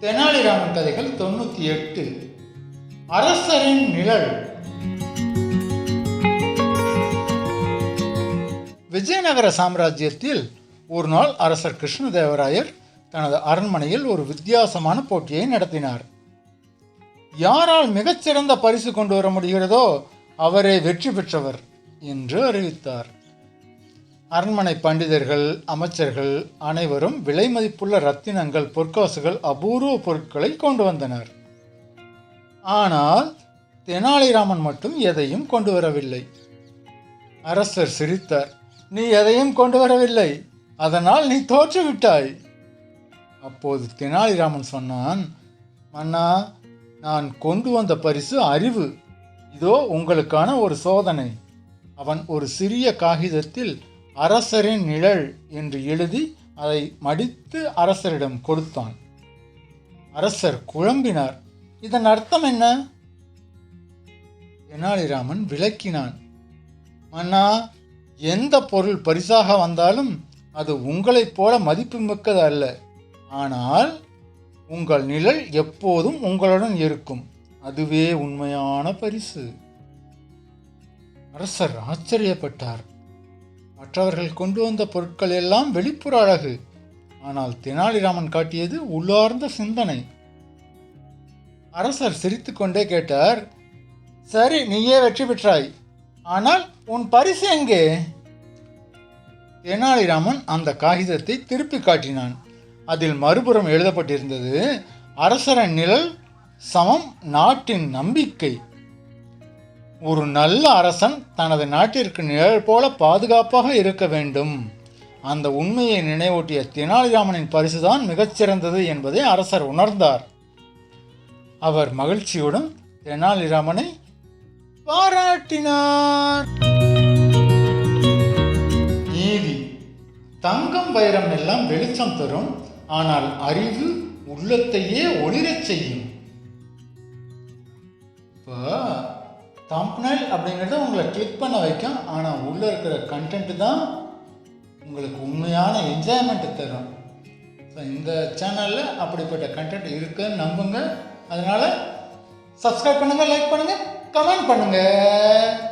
தெனாலிராமன் கதைகள் தொண்ணூற்றி எட்டு. அரசரின் நிழல். விஜயநகர சாம்ராஜ்யத்தில் ஒரு நாள் அரசர் கிருஷ்ணதேவராயர் தனது அரண்மனையில் ஒரு வித்தியாசமான போட்டியை நடத்தினார். யாரால் மிகச்சிறந்த பரிசு கொண்டு வர முடிகிறதோ அவரே வெற்றி பெற்றவர் என்று அறிவித்தார். அரண்மனை பண்டிதர்கள் அமைச்சர்கள் அனைவரும் விலை மதிப்புள்ள ரத்தினங்கள் பொற்காசுகள் அபூர்வ பொருட்களை கொண்டு வந்தனர். ஆனால் தெனாலிராமன் மட்டும் எதையும் கொண்டு வரவில்லை. அரசர் சிரித்தார் நீ எதையும் கொண்டு வரவில்லை. அதனால் நீ தோற்றுவிட்டாய் அப்போது தெனாலிராமன் சொன்னான் மன்னா நான் கொண்டு வந்த பரிசு அறிவு. இதோ உங்களுக்கான ஒரு சோதனை. அவன் ஒரு சிறிய காகிதத்தில் அரசரின் நிழல் என்று எழுதி அதை மடித்து அரசரிடம் கொடுத்தான். அரசர் குழம்பினார். இதன் அர்த்தம் என்ன? தெனாலிராமன் விளக்கினான். மன்னா எந்த பொருள் பரிசாக வந்தாலும் அது உங்களைப் போல மதிப்புமிக்கது அல்ல. ஆனால் உங்கள் நிழல் எப்போதும் உங்களுடன் இருக்கும். அதுவே உண்மையான பரிசு. அரசர் ஆச்சரியப்பட்டார். மற்றவர்கள் கொண்டு வந்த பொருட்கள் எல்லாம் வெளிப்புற அழகு. ஆனால் தெனாலிராமன் காட்டியது உள்ளார்ந்த சிந்தனை. அரசர் சிரித்துக்கொண்டே கேட்டார் சரி நீயே வெற்றி பெற்றாய். ஆனால் உன் பரிசு எங்கே? தெனாலிராமன் அந்த காகிதத்தை திருப்பி காட்டினான். அதில் மறுபுறம் எழுதப்பட்டிருந்தது அரசரின் நிழல் சமம் நாட்டின் நம்பிக்கை. ஒரு நல்ல அரசன் தனது நாட்டிற்கு நிழல் போல பாதுகாப்பாக இருக்க வேண்டும். அந்த உண்மையை நினைவூட்டிய தெனாலிராமனின் பரிசுதான் மிகச்சிறந்தது என்பதை அரசர் உணர்ந்தார். அவர் மகிழ்ச்சியுடன் தெனாலிராமனை பாராட்டினார். நீதி தங்கம் வைரம் எல்லாம் வெளிச்சம் தரும் ஆனால் அறிவு உள்ளத்தையே ஒளிரச் செய்யும். இப்போ தம்ப்னைல் அப்படிங்கிறது உங்களை கிளிக் பண்ண வைக்கும். ஆனால் உள்ளே இருக்கிற கண்டென்ட் தான் உங்களுக்கு உண்மையான என்ஜாய்மெண்ட்டு தரும். ஸோ இந்த சேனலில் அப்படிப்பட்ட கண்டென்ட் இருக்குன்னு நம்புங்க. அதனால் சப்ஸ்கிரைப் பண்ணுங்கள் லைக் பண்ணுங்கள் கமெண்ட் பண்ணுங்கள்